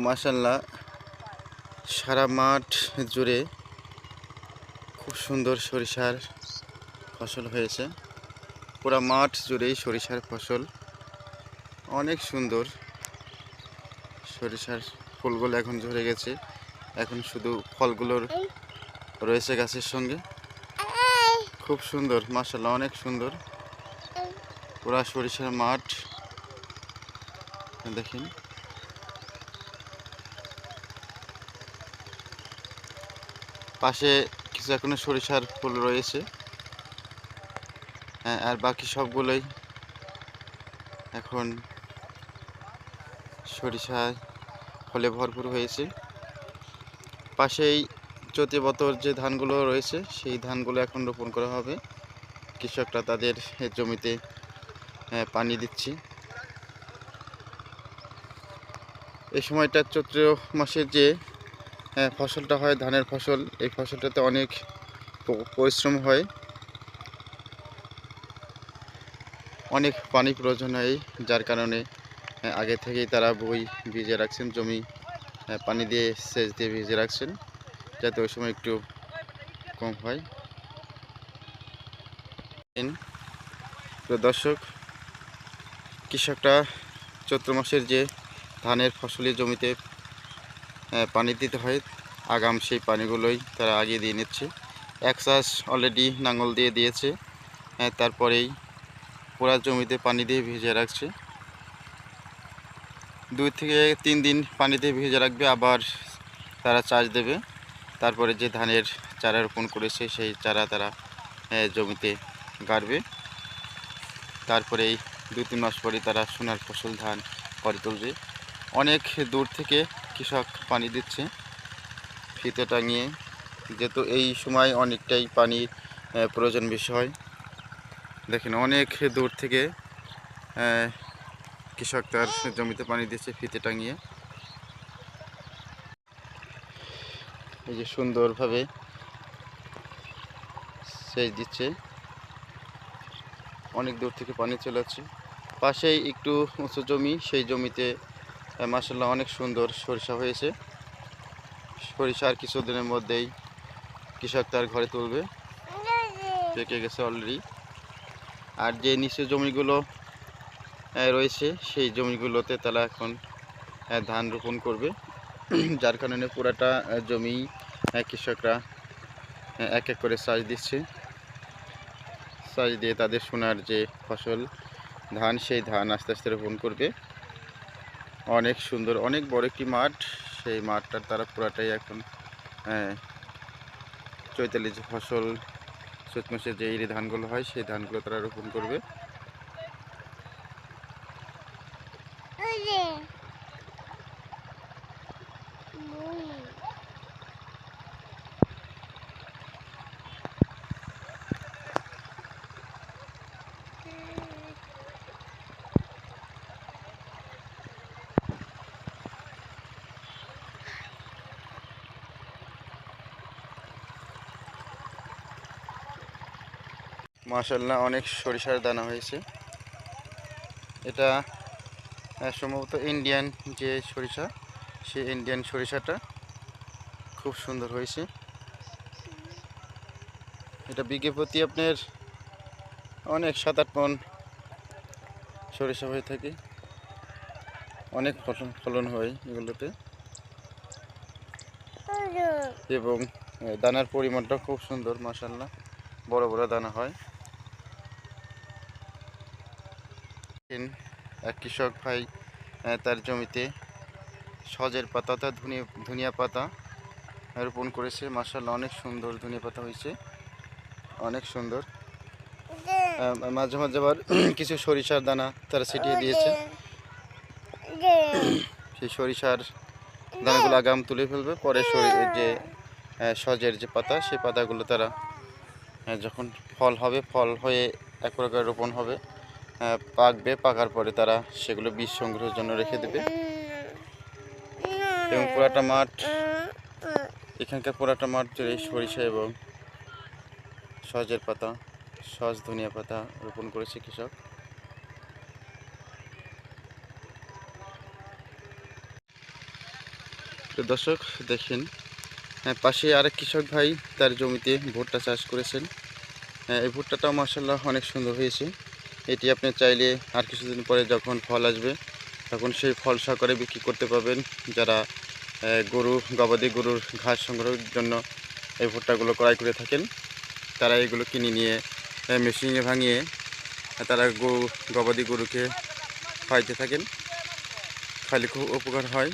মাসাল্লাহ সারা মাঠ জুড়ে খুব সুন্দর সরিষার ফসল হয়েছে। পুরা মাঠ জুড়েই সরিষার ফসল। অনেক সুন্দর সরিষার ফুলগুলো এখন ঝরে গেছে। এখন শুধু ফলগুলোর রয়েছে গাছের সঙ্গে। খুব সুন্দর মাসাল্লাহ অনেক সুন্দর। পুরা সরিষার মাঠ। দেখেন। পাশে কিছু এখনও সরিষার ফুল রয়েছে। হ্যাঁ, আর বাকি সবগুলোই এখন সরিষা ফলে ভরপুর হয়েছে। পাশেই চতিবতর যে ধানগুলো রয়েছে সেই ধানগুলো এখন রোপণ করা হবে। কৃষকরা তাদের জমিতে পানি দিচ্ছে। এই সময়টা চৈত্র মাসের যে ফসলটা হয় ধানের ফসল। এই ফসলটাতে অনেক পরিশ্রম হয়। অনেক পানি প্রয়োজন হয় যার কারণে আগে থেকেই তারা বই ভিজে রাখছেন জমি আহ, পানি দিয়ে সেচ দিয়ে ভিজে রাখছেন যাতে ওই সময় একটু কম হয়। তো দর্শক কৃষকরা চৈত্র মাসের যে ধানের ফসলি জমিতে পানি দিতে হয়। আগাম সেই পানিগুলোই তারা আগিয়ে দিয়ে নিচ্ছে। এক চাষ অলরেডি নাঙল দিয়ে দিয়েছে। তারপরেই পুরা জমিতে পানি দিয়ে ভিজে রাখছে। দুই থেকে তিন দিন পানি দিয়ে ভিজে রাখবে, আবার তারা চাষ দেবে। তারপরে যে ধানের চারা রোপণ করেছে, সেই চারা তারা জমিতে গাড়বে। তারপরেই দু তিন মাস পরে তারা সোনার ফসল ধান করে তুলবে। অনেক দূর থেকে কৃষক পানি দিচ্ছে ফিতে টাঙিয়ে। যেহেতু এই সময় অনেকটাই পানির প্রয়োজন বেশি হয়। দেখেন অনেক দূর থেকে কৃষক তার জমিতে পানি দিচ্ছে ফিতে টাঙিয়ে। এই যে সুন্দরভাবে সেচ দিচ্ছে। অনেক দূর থেকে পানি চলে যাচ্ছে পাশেই একটু উঁচু জমি, সেই জমিতে মাসাল্লাহ অনেক সুন্দর সরিষা হয়েছে। সরিষা আর কিছুদিনের মধ্যেই কৃষক তার ঘরে তুলবে। পেকে গেছে অলরেডি আর যে নিচু জমিগুলো রয়েছে, সেই জমিগুলোতে তারা এখন ধান রোপণ করবে। যার কারণে পুরাটা জমি কৃষকরা এক এক করে চাষ দিচ্ছে। চাষ দিয়ে তাদের সোনার যে ফসল, ধান, সেই ধান আস্তে আস্তে রোপণ করবে। অনেক সুন্দর অনেক বড় একটি মাঠ। সেই মাঠটার তারা পুরাটাই এখন আহ, চৈতালি ফসল চৈত মাসে যে ধানগুলো হয় সেই ধানগুলো তারা রোপণ করবে। মাশাল্লাহ অনেক সরিষার দানা হয়েছে। এটা সম্ভবত ইন্ডিয়ান যে সরিষা সেই ইন্ডিয়ান সরিষাটা খুব সুন্দর হয়েছে। এটা বিঘে প্রতি আপনার অনেক সাত আট মন সরিষা হয়ে থাকে। অনেক ফলন ফলন হয় এগুলোতে। এবং দানার পরিমাণটা খুব সুন্দর মাশাল্লাহ বড় বড় দানা হয়। দেখেন, এক কৃষক ভাই তার জমিতে সজের পাতা অর্থাৎ ধনিয়া ধনিয়া পাতা রোপণ করেছে। মাসাল্লাহ অনেক সুন্দর ধনিয়া পাতা হয়েছে। অনেক সুন্দর। মাঝে মাঝে আবার কিছু সরিষার দানা তারা ছিটিয়ে দিয়েছে। সেই সরিষার দানাগুলো আগাম তুলে ফেলবে। পরে যে সজের যে পাতা সেই পাতাগুলো তারা যখন ফল হবে ফল হয়ে এক প্রকার রোপণ হবে। পাকবে পাকার পরে তারা সেগুলো বীজ সংগ্রহের জন্য রেখে দেবে। এবং পুরাটা মাঠ এখানকার পুরাটা মাঠ জুড়ে সরিষা এবং সজের পাতা সজ ধনিয়া পাতা রোপণ করেছে কৃষক। তো দর্শক দেখেন হ্যাঁ, পাশে আরেক কৃষক ভাই তার জমিতে ভুট্টা চাষ করেছেন। হ্যাঁ, এই ভুট্টাটাও মাসাল্লাহ অনেক সুন্দর হয়েছে। এটি আপনি চাইলে আর কিছুদিন পরে যখন ফল আসবে, তখন সেই ফল সহকারে বিক্রি করতে পারবেন। যারা গরু, গবাদি গরুর ঘাস সংগ্রহের জন্য এই ভুট্টাগুলো ক্রয় করে থাকেন, তারা এগুলো কিনে নিয়ে মেশিনে ভাঙিয়ে তারা গরু গবাদি গরুকে খাইতে থাকেন। খাইলে খুব উপকার হয়।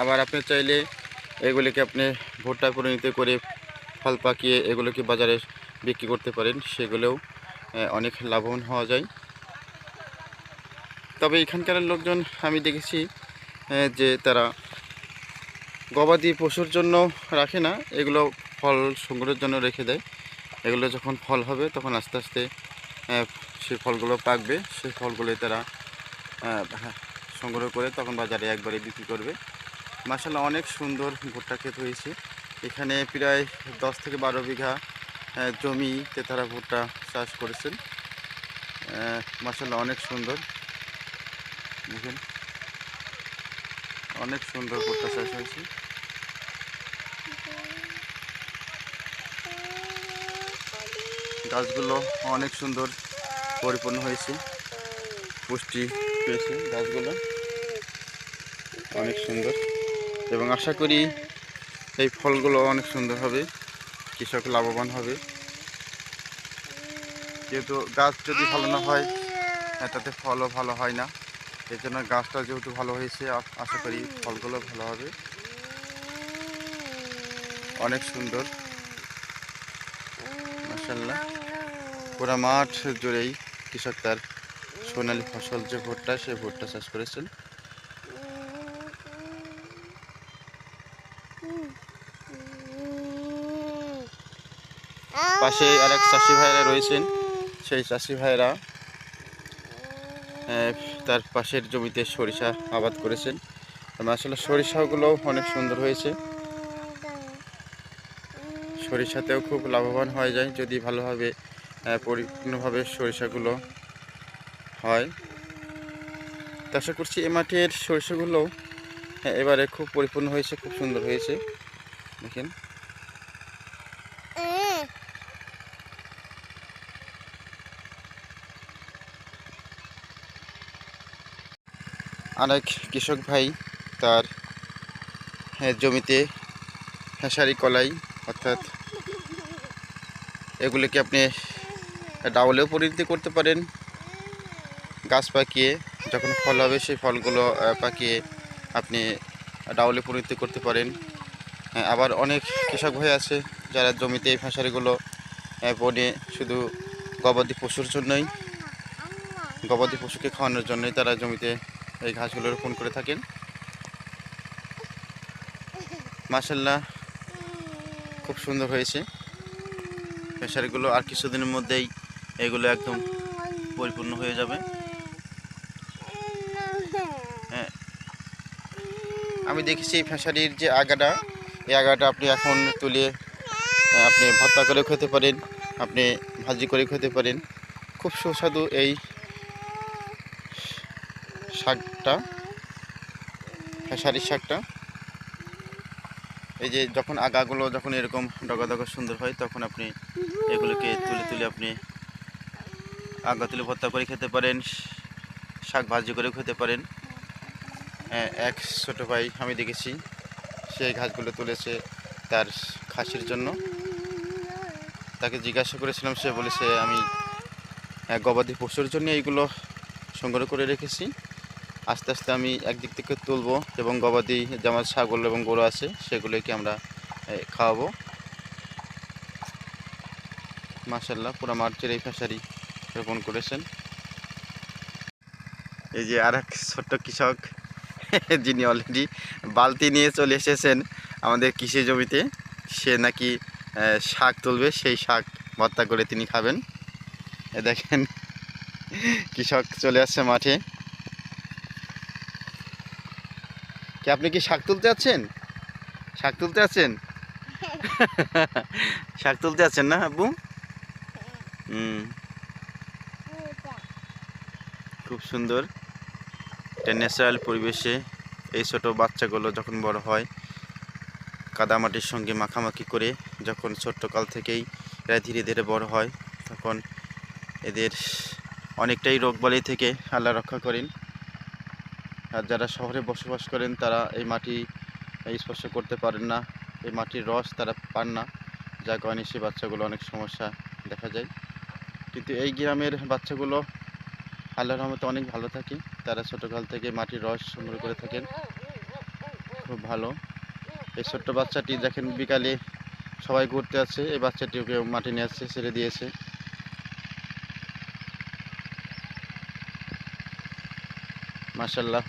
আবার আপনি চাইলে এগুলিকে আপনি ভুট্টা পরিণত করে ফল পাকিয়ে এগুলোকে বাজারে বিক্রি করতে পারেন। সেগুলোও অনেক লাভবান হওয়া যায়। তবে এখানকার লোকজন আমি দেখেছি যে তারা গবাদি পশুর জন্য রাখে না এগুলো ফল সংগ্রহের জন্য রেখে দেয়। এগুলো যখন ফল হবে তখন আস্তে আস্তে সে ফলগুলো পাকবে। সেই ফলগুলো তারা হ্যাঁ, সংগ্রহ করে তখন বাজারে একবারে বিক্রি করবে। মাসাল্লাহ অনেক সুন্দর ভুট্টা ক্ষেত হয়েছে। এখানে প্রায় দশ থেকে বারো বিঘা জমিতে তারা ভুট্টা চাষ করেছেন। মাসাল্লাহ অনেক সুন্দর। দেখেন। অনেক সুন্দর ভুট্টা চাষ হয়েছে। গাছগুলো অনেক সুন্দর পরিপূর্ণ হয়েছে। পুষ্টি পেয়েছে গাছগুলো। অনেক সুন্দর। এবং আশা করি এই ফলগুলো অনেক সুন্দর হবে। কৃষক লাভবান হবে। যেহেতু গাছ যদি ভালো না হয় তাতে ফলও ভালো হয় না। এই জন্য গাছটা যেহেতু ভালো হয়েছে আশা করি ফলগুলো ভালো হবে। অনেক সুন্দর। মাসাল্লাহ পুরা মাঠ জুড়েই কৃষক তার সোনালি ফসল যে ভুট্টা সে ভুট্টা চাষ করেছেন। পাশে আরেক চাষি ভাইরা রয়েছেন। সেই চাষি ভাইরা তার পাশের জমিতে সরিষা আবাদ করেছেন। এবং আসলে সরিষাগুলো অনেক সুন্দর হয়েছে। সরিষাতেও খুব লাভবান হয়ে যায় যদি ভালোভাবে পরিপূর্ণভাবে সরিষাগুলো হয়। তো আশা করছি এ মাঠের সরিষাগুলো, এবারে খুব পরিপূর্ণ হয়েছে, খুব সুন্দর হয়েছে। দেখেন। আরেক কৃষক ভাই তার হ্যাঁ, জমিতে হেঁসারি কলাই অর্থাৎ এগুলিকে আপনি ডাউলেও পরিণতি করতে পারেন। গাছ পাকিয়ে যখন ফল হবে সেই ফলগুলো পাকিয়ে আপনি ডাউলে পরিণতি করতে পারেন। হ্যাঁ, আবার অনেক কৃষক ভাই আছে যারা জমিতে এই ফেঁসারিগুলো বনে শুধু গবাদি পশুর জন্যই গবাদি পশুকে খাওয়ানোর জন্যই তারা জমিতে এই ঘাসগুলো রোপণ করে থাকেন। মাসাল্লাহ খুব সুন্দর হয়েছে। ফেসারিগুলো আর কিছুদিনের মধ্যেই এগুলো একদম পরিপূর্ণ হয়ে যাবে। হ্যাঁ। আমি দেখেছি এই ফেসারির যে আগাটা, এই আগাটা আপনি এখন তুলে আপনি ভর্তা করে খেতে পারেন, আপনি ভাজি করে খেতে পারেন। খুব সুস্বাদু এই শাকটা, খেসারির শাকটা। এই যে যখন আগাগুলো যখন এরকম ডগা ডগা সুন্দর হয়, তখন আপনি এগুলোকে তুলে তুলে আপনি আগা তুলে ভর্তা করে খেতে পারেন, শাক ভাজি করে খেতে পারেন। এক ছোটো ভাই আমি দেখেছি সেই ঘাসগুলো তুলেছে তার খাসির জন্য। তাকে জিজ্ঞাসা করেছিলাম, সে বলেছে, আমি গবাদি পশুর জন্য এইগুলো সংগ্রহ করে রেখেছি। আস্তে আস্তে আমি একদিক থেকে তুলবো এবং গবাদি যে আমার ছাগল এবং গরু আছে, সেগুলোকে আমরা খাওয়াবো। মাসাল্লাহ পুরো মার্চের এই ফেসারি রোপণ করেছেন। এই যে আর এক ছোট্ট কৃষক, যিনি অলরেডি বালতি নিয়ে চলে এসেছেন আমাদের কৃষি জমিতে, সে নাকি শাক তুলবে, সেই শাক ভর্তা করে তিনি খাবেন। দেখেন, কৃষক চলে আসছে মাঠে। কি আপনি কি শাক তুলতে আছেন? শাক তুলতে আছেন? শাক তুলতে আছেন না আব্বু? হুম। খুব সুন্দর। একটা ন্যাচারাল পরিবেশে এই ছোট বাচ্চাগুলো যখন বড় হয় কাদামাটির সঙ্গে মাখামাখি করে যখন ছোট্টকাল থেকেই এরা ধীরে ধীরে বড় হয় তখন এদের অনেকটাই রোগবালি থেকে আল্লাহ রক্ষা করেন। যারা শহরে বসবাস করেন, তারা এই মাটি স্পর্শ করতে পারেন না। এই মাটির রস তারা পান না যার কারণে সে বাচ্চাগুলো অনেক সমস্যা দেখা যায়। কিন্তু এই গ্রামের বাচ্চাগুলো আল্লাহর রহমতে অনেক ভালো থাকে। তারা ছোটোকাল থেকে মাটির রস সংগ্রহ করে থাকেন। খুব ভালো। এই ছোট্ট বাচ্চাটি দেখেন বিকালে সবাই ঘুরতে আছে এই বাচ্চাটি ওকে মাটি নিয়ে আসছে, ছেড়ে দিয়েছে। মাশাল্লাহ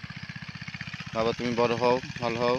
বাবা তুমি বড় হও ভালো হও।